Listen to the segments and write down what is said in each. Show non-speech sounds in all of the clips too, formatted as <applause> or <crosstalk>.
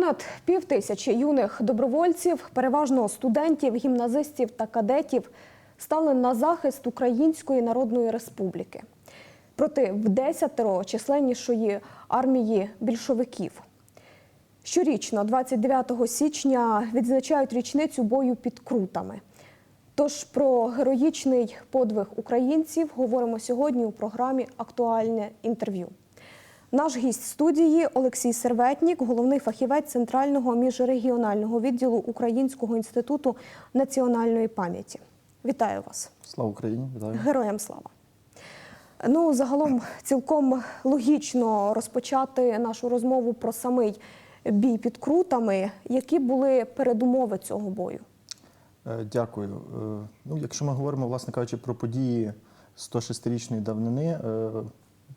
Понад пів тисячі юних добровольців, переважно студентів, гімназистів та кадетів, стали на захист Української Народної Республіки проти вдесятеро численнішої армії більшовиків. Щорічно, 29 січня, відзначають річницю бою під Крутами. Тож про героїчний подвиг українців говоримо сьогодні у програмі Актуальне інтерв'ю. Наш гість студії Олексій Серветнік, головний фахівець Центрального міжрегіонального відділу Українського інституту національної пам'яті. Вітаю вас, Слава Україні, вітаю. героям слава! Ну, загалом цілком логічно розпочати нашу розмову про самий бій під крутами. Які були передумови цього бою? Е, Дякую. Е, Ну, якщо ми говоримо, власне кажучи, про події 106-річної давнини, е,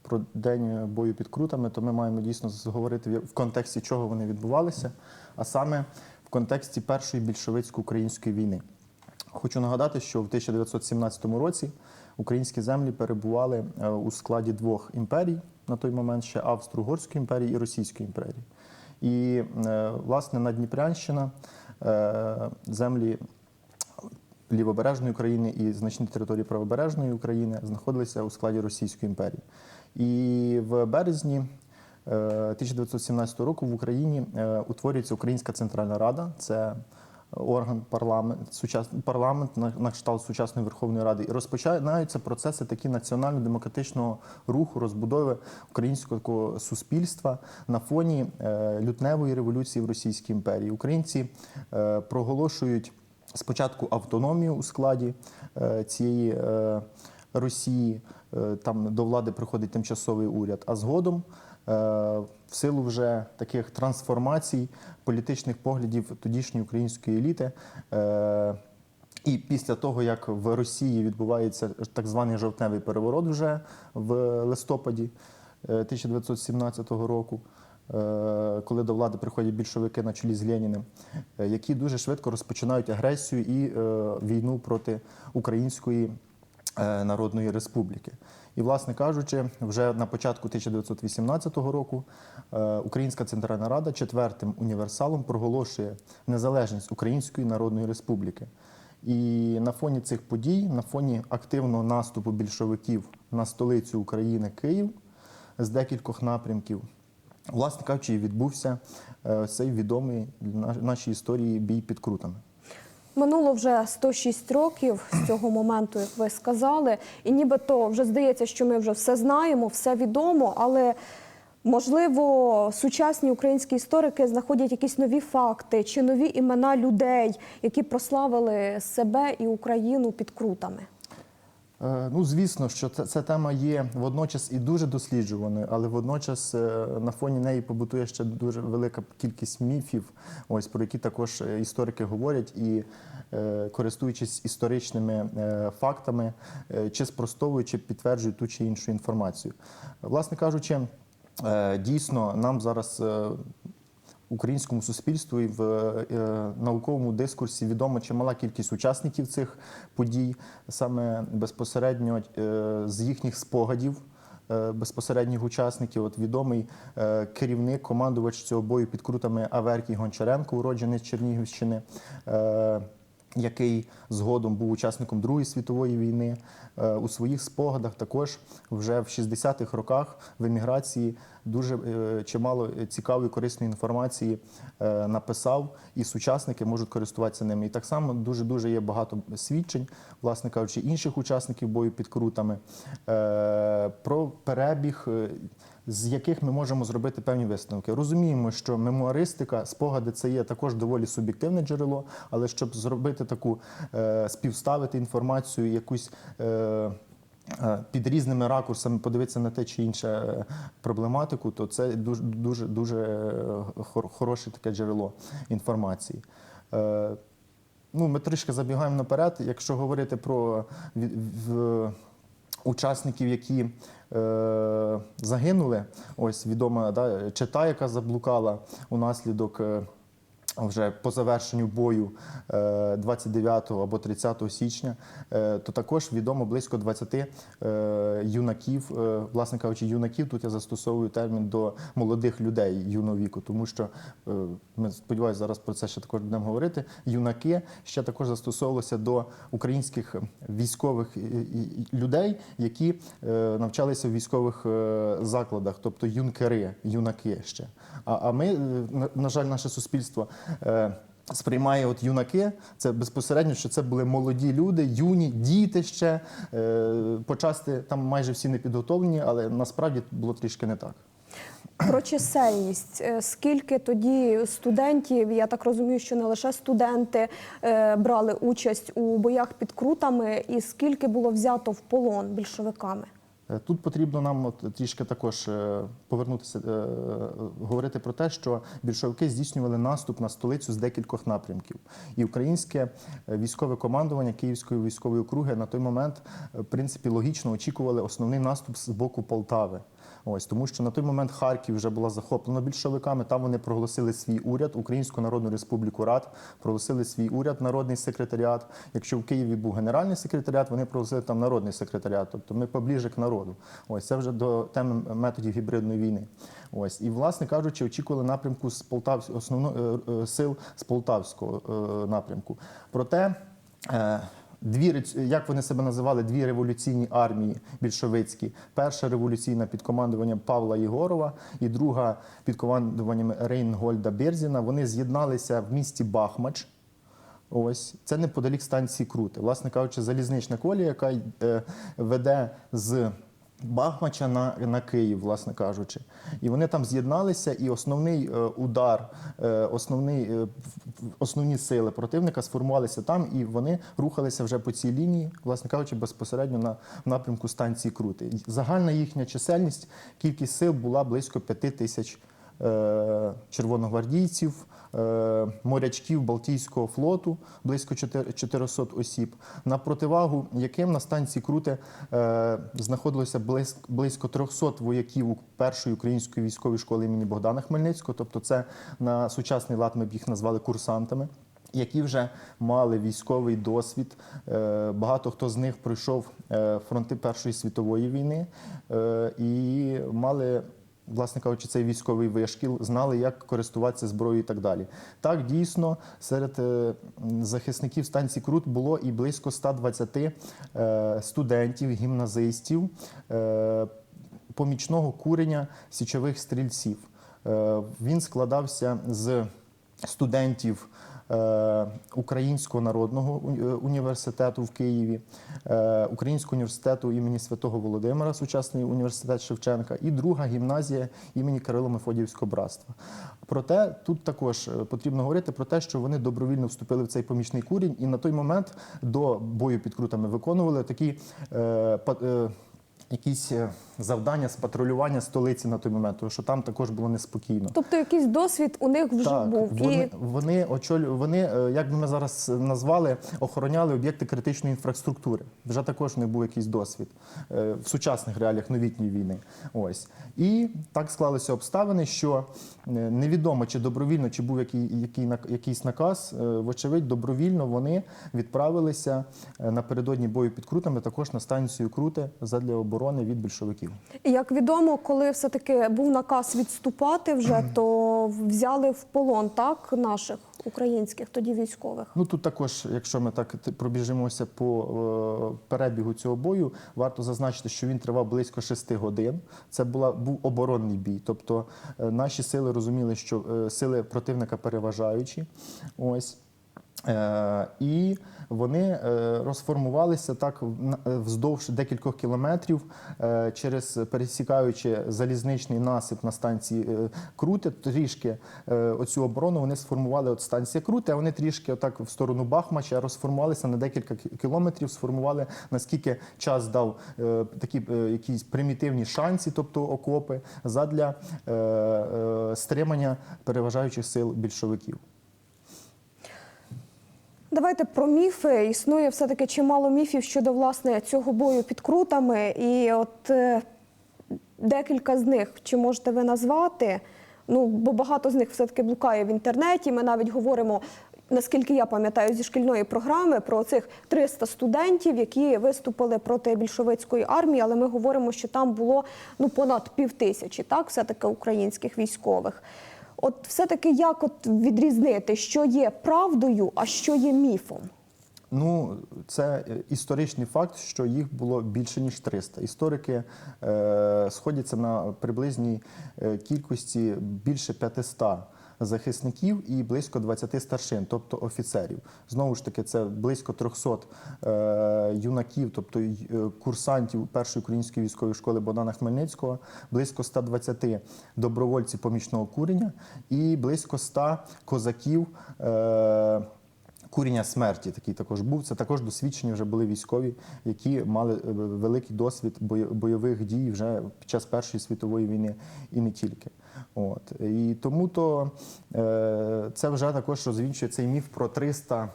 про день бою під крутами, то ми маємо дійсно говорити в- контексті чого вони відбувалися, а саме в контексті першої більшовицько-української війни. Хочу нагадати, що в 1917 році українські землі перебували е, у складі двох імперій на той момент ще Австро-Угорської імперії і Російської імперії. І е, власне Надніпрянщина, е, землі лівобережної України і значні території правобережної України знаходилися у складі Російської імперії. І в березні е, 1917 року в Україні е, утворюється Українська Центральна Рада. Це орган парламент, сучас, парламент на, на кшталт сучасної Верховної Ради. І розпочинаються процеси такі національно-демократичного руху, розбудови українського такого суспільства на фоні е, лютневої революції в Російській імперії. Українці е, проголошують спочатку автономію у складі е, цієї е, Росії. Е, Там до влади приходить тимчасовий уряд, а згодом. В силу вже таких трансформацій політичних поглядів тодішньої української еліти, і після того, як в Росії відбувається так званий жовтневий переворот вже в листопаді е, 1917 року, коли до влади приходять більшовики на чолі з Леніним, е, які дуже швидко розпочинають агресію і е, війну проти Української е, Народної Республіки. І, власне кажучи, вже на початку 1918 року е, Українська Центральна Рада четвертим універсалом проголошує незалежність Української Народної Республіки. І на фоні цих подій, на фоні активного наступу більшовиків на столицю України Київ з декількох напрямків, власне кажучи, відбувся е, цей відомий наш- нашій історії бій під крутами. Минуло вже 106 років з цього моменту, як ви сказали, і нібито вже здається, що ми вже все знаємо, все відомо, але можливо сучасні українські історики знаходять якісь нові факти чи нові імена людей, які прославили себе і Україну під крутами. Е, Ну, звісно, що ця, ця тема є водночас і дуже досліджуваною, але водночас е, на фоні неї побутує ще дуже велика кількість міфів, ось про які також е, історики говорять, і користуючись історичними фактами, чи спростовують, чи підтверджують ту чи іншу інформацію. Власне кажучи, дійсно нам зараз. Е, українському суспільству і в е, науковому дискурсі відома чимала кількість учасників цих подій, саме безпосередньо е, з їхніх спогадів. е, Безпосередніх учасників, от відомий е, керівник, командувач цього бою під крутами Аверкій Гончаренко, уроджений з Чернігівщини, е, який згодом був учасником Другої світової війни. Е, У своїх спогадах також вже в 60-х роках в еміграції дуже е, чимало цікавої корисної інформації е, написав, і сучасники можуть користуватися ними. І так само дуже дуже є багато свідчень, власне кажучи, інших учасників бою під крутами про перебіг. З яких ми можемо зробити певні висновки. Розуміємо, що мемуаристика, спогади це є також доволі суб'єктивне джерело, але щоб зробити таку е, співставити інформацію, якусь е, е, під різними ракурсами подивитися на те чи інше проблематику, то це дуже дуже дуже хороше таке джерело інформації. Ну, ми трішки забігаємо наперед. Якщо говорити про учасників, які е, загинули, ось відома да, чита, яка заблукала унаслідок. Е, вже по завершенню бою е, 29 або 30 січня, е, то також відомо близько 20 е, юнаків, е, власне кажучи, юнаків. Тут я застосовую термін до молодих людей юного віку, тому що е, ми сподіваюся, зараз про це ще також будемо говорити. Юнаки ще також застосовувалися до українських військових людей, які е, навчалися в військових е, закладах, тобто юнкери, юнаки ще. А, ми, е, на жаль, наше суспільство. Е, Сприймає от юнаки, це безпосередньо, що це були молоді люди, юні, діти ще. Е, почасти там майже всі не підготовлені, але насправді було трішки не так. Про чисельність. Е, Скільки тоді студентів, я так розумію, що не лише студенти брали участь у боях під крутами, і скільки було взято в полон більшовиками? Е, Тут потрібно нам трішки також е, повернутися, е, говорити про те, що більшовики здійснювали наступ на столицю з декількох напрямків. І українське військове командування Київської військової округи на той момент, в принципі, логічно очікували основний наступ з боку Полтави. Ось тому, що на той момент Харків вже була захоплена більшовиками. Там вони проголосили свій уряд, Українську Народну Республіку Рад, проголосили свій уряд, народний секретаріат. Якщо в Києві був генеральний секретаріат, вони проголосили там народний секретаріат. Тобто ми поближе к народу. Ось це вже до теми методів гібридної війни. Ось і, власне кажучи, очікували напрямку з Полтав основно е, е, сил з полтавського е, напрямку. Проте. Е, Дві рець- як вони себе називали, дві революційні армії більшовицькі. Перша революційна під командуванням Павла Єгорова і друга під командуванням Рейнгольда Берзіна. Вони з'єдналися в місті Бахмач. Ось це неподалік станції Крути. Власне кажучи, залізнична колія, яка е, веде з Бахмача на, на Київ, власне кажучи. І вони там з'єдналися, і основний е, удар, е, основний, е, основні сили противника сформувалися там, і вони рухалися вже по цій лінії, власне кажучи, безпосередньо на напрямку станції Крути. Загальна їхня чисельність, кількість сил була близько п'яти тисяч червоногвардійців, морячків Балтійського флоту, близько 4 400 осіб, на противагу яким на станції Круте е, знаходилося близько, близько 300 вояків першої української військової школи імені Богдана Хмельницького. Тобто, це на сучасний лад ми б їх назвали курсантами. Які вже мали військовий досвід, Е, багато хто з них пройшов е, фронти Першої світової війни е, і мали власне кажучи, цей військовий вишкіл, знали, як користуватися зброєю і так далі. Так, дійсно, серед е, захисників станції Крут було і близько 120 е, студентів, гімназистів е, помічного курення січових стрільців. Він складався з студентів. Е, Українського народного е, університету в Києві, е, Українського університету імені Святого Володимира, сучасний університет Шевченка, і друга гімназія імені Кирило Мефодіївського братства. Проте тут також потрібно говорити про те, що вони добровільно вступили в цей помічний курінь, і на той момент до бою під крутами виконували такі. е, е, Якісь е, завдання з патрулювання столиці на той момент, тому що там також було неспокійно. Тобто якийсь досвід у них вже Так, був. вони, І вони очолю, вони, е, як би ми зараз назвали, охороняли об'єкти критичної інфраструктури. Вже також не був якийсь досвід е, в сучасних реаліях новітньої війни. Ось і так склалися обставини, що невідомо чи добровільно, чи був який, який якийсь наказ. Вочевидь, добровільно вони відправилися напередодні бою під крутами, також на станцію Круте задля оборони від більшовиків. як відомо, коли все-таки був наказ відступати вже, <clears throat> то взяли в полон так наших українських тоді військових. Ну тут також, якщо ми так пробіжимося по е, перебігу цього бою, варто зазначити, що він тривав близько 6 годин. Це була був оборонний бій. Тобто е, наші сили розуміли, що е, сили противника переважаючі. Ось. Е, і вони е, розформувалися так е, вздовж декількох кілометрів, через пересікаючи залізничний насип на станції Круте, трішки оцю оборону вони сформували от станція Круте, а вони трішки отак в сторону Бахмача розформувалися на декілька кілометрів, сформували наскільки час дав такі якісь примітивні шанси, тобто окопи, задля стримання переважаючих сил більшовиків. Давайте про міфи. Існує все-таки чимало міфів щодо власне цього бою під крутами. І от е, декілька з них, чи можете ви назвати? Ну, бо багато з них все-таки блукає в інтернеті. Ми навіть говоримо, наскільки я пам'ятаю, зі шкільної програми про цих 300 студентів, які виступили проти більшовицької армії, але ми говоримо, що там було ну, понад пів тисячі, так, все-таки українських військових. От все-таки як от відрізнити, що є правдою, а що є міфом? Ну, це е, історичний факт, що їх було більше ніж 300. Історики е, сходяться на приблизній е, кількості більше 500 захисників і близько 20 старшин, тобто офіцерів. Знову ж таки, це близько 300 е, юнаків, тобто е, курсантів першої української військової школи Богдана Хмельницького, близько 120 добровольців помічного курення і близько 100 козаків. Е, Куріння смерті такий також був. Це також досвідчені вже були військові, які мали е, великий досвід бойових дій вже під час Першої світової війни і не тільки. От і тому то е, це вже також розвінчує цей міф про 300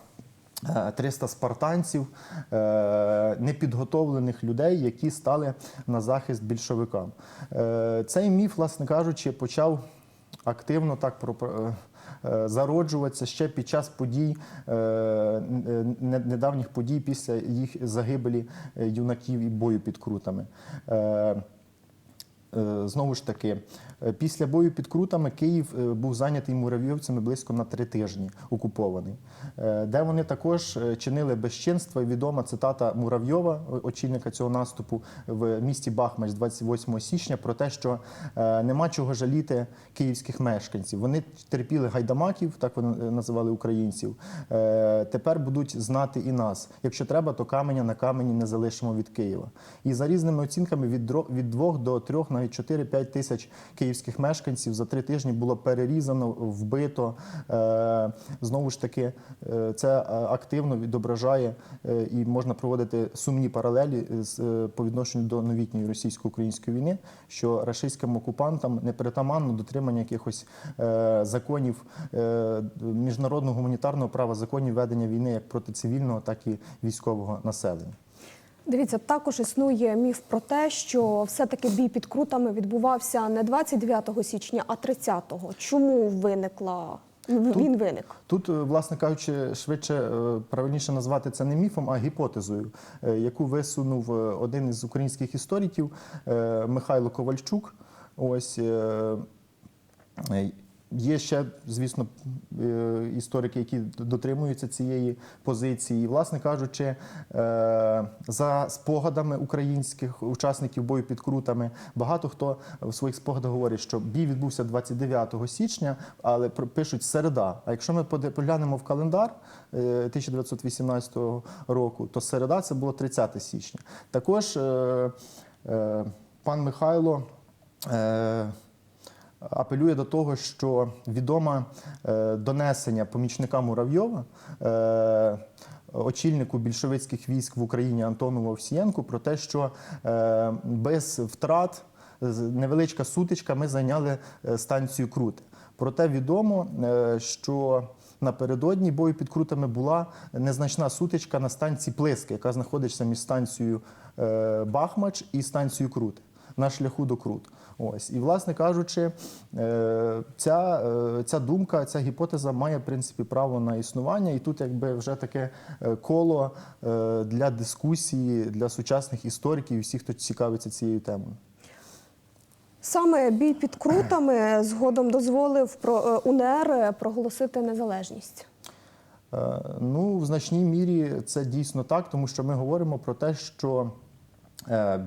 е, 300 спартанців, е, непідготовлених людей, які стали на захист більшовикам. Цей міф, власне кажучи, почав активно так Зароджуватися ще під час подій е, недавніх подій після їх загибелі е, юнаків і бою під крутами. Е, Знову ж таки, е, після бою під крутами Київ е, був зайнятий муравйовцями близько на три тижні, окупований, де вони також чинили безчинства. Відома цитата Муравйова, очільника цього наступу в місті Бахмач 28 січня, про те, що нема чого жаліти київських мешканців. Вони терпіли гайдамаків, так вони називали українців. Тепер будуть знати і нас. Якщо треба, то каменя на камені не залишимо від Києва. І за різними оцінками від дро- від 2 до 3, навіть 4-5 тисяч київських мешканців за три тижні було перерізано, вбито. Е, Знову ж таки, е, це е, активно відображає і можна проводити сумні паралелі по відношенню до новітньої російсько-української війни, що рашистським окупантам не притаманно дотримання якихось законів міжнародного гуманітарного права, законів ведення війни як проти цивільного, так і військового населення. Дивіться, також існує міф про те, що все-таки бій під крутами відбувався не 29 січня, а 30-го. Чому виникла він виник? Тут, е, власне кажучи, швидше е, правильніше назвати це не міфом, а гіпотезою, е, яку висунув один із українських істориків Михайло Ковальчук. Ось є ще, звісно, е, історики, які дотримуються цієї позиції. І, власне кажучи, е, за спогадами українських учасників бою під крутами, багато хто в своїх спогадах говорить, що бій відбувся 29 січня, але пишуть середа. А якщо ми поглянемо в календар е, 1918 року, то середа це було 30 січня. Також е, е, пан Михайло. Апелює до того, що відоме донесення помічника Муравйова. Е, Очільнику більшовицьких військ в Україні Антону Овсієнку про те, що е, без втрат невеличка сутичка ми зайняли е, станцію Крути. Проте відомо, що напередодні бою під крутами була незначна сутичка на станції Плиски, яка знаходиться між станцією Бахмач і станцією Крути на шляху до Крут. Ось і, власне кажучи, е, ця, е, ця думка, ця гіпотеза має в принципі право на існування, і тут якби вже таке е, коло для дискусії для сучасних істориків і всіх, хто цікавиться цією темою. Саме бій під крутами згодом дозволив про УНР проголосити незалежність. Ну, в значній мірі це дійсно так, тому що ми говоримо про те, що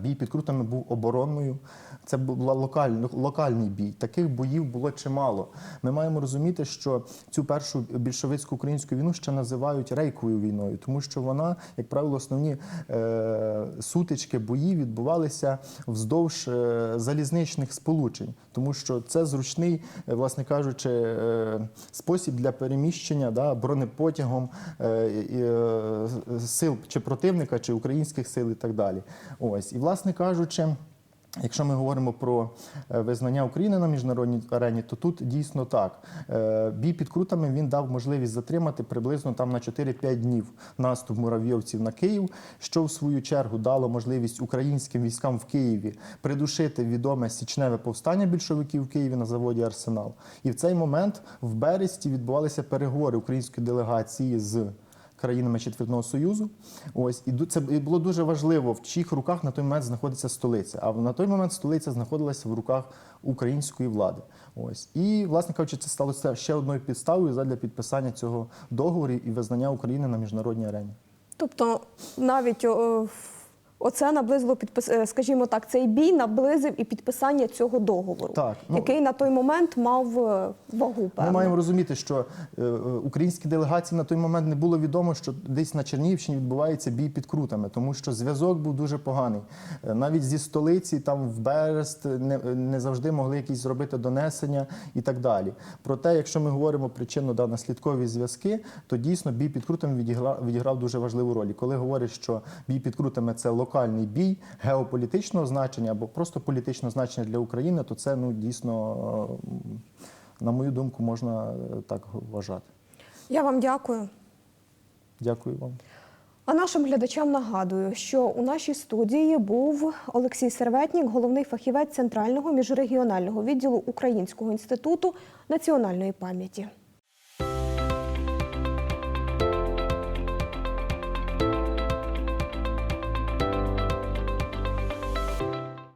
бій під крутами був оборонною. Це був локальний, локальний бій. Таких боїв було чимало. Ми маємо розуміти, що цю першу більшовицьку українську війну ще називають рейковою війною, тому що вона, як правило, основні е, сутички бої відбувалися вздовж е, залізничних сполучень, тому що це зручний, е, власне кажучи, е, спосіб для переміщення да, бронепотягом е, е, сил чи противника, чи українських сил і так далі. Ось і власне кажучи. Якщо ми говоримо про е, визнання України на міжнародній арені, то тут дійсно так. Е, Бій під крутами він дав можливість затримати приблизно там на 4-5 днів наступ муравйовців на Київ, що в свою чергу дало можливість українським військам в Києві придушити відоме січневе повстання більшовиків в Києві на заводі Арсенал. І в цей момент в Бересті відбувалися переговори української делегації з країнами Четвертного Союзу. Ось і це було дуже важливо, в чиїх руках на той момент знаходиться столиця. А на той момент столиця знаходилася в руках української влади. Ось і, власне кажучи, це стало ще одною підставою задля підписання цього договору і визнання України на міжнародній арені. Тобто навіть о, оце наблизило підпис, е, скажімо так, цей бій наблизив і підписання цього договору, Так, ну- який на той момент мав е, вагу. Ми маємо розуміти, що е, українській делегації на той момент не було відомо, що десь на Чернігівщині відбувається бій під крутами, тому що зв'язок був дуже поганий. Навіть зі столиці, там в Берест, не, не завжди могли якісь зробити донесення і так далі. Проте, якщо ми говоримо причинно да, наслідкові зв'язки, то дійсно бій під крутами відіграв, відіграв дуже важливу роль. І коли говорять, що бій під крутами це локальний бій геополітичного значення або просто політичного значення для України, то це ну дійсно, е, на мою думку, можна е, так вважати. Я вам дякую. Дякую вам. А нашим глядачам нагадую, що у нашій студії був Олексій Серветнік, головний фахівець Центрального міжрегіонального відділу Українського інституту національної пам'яті.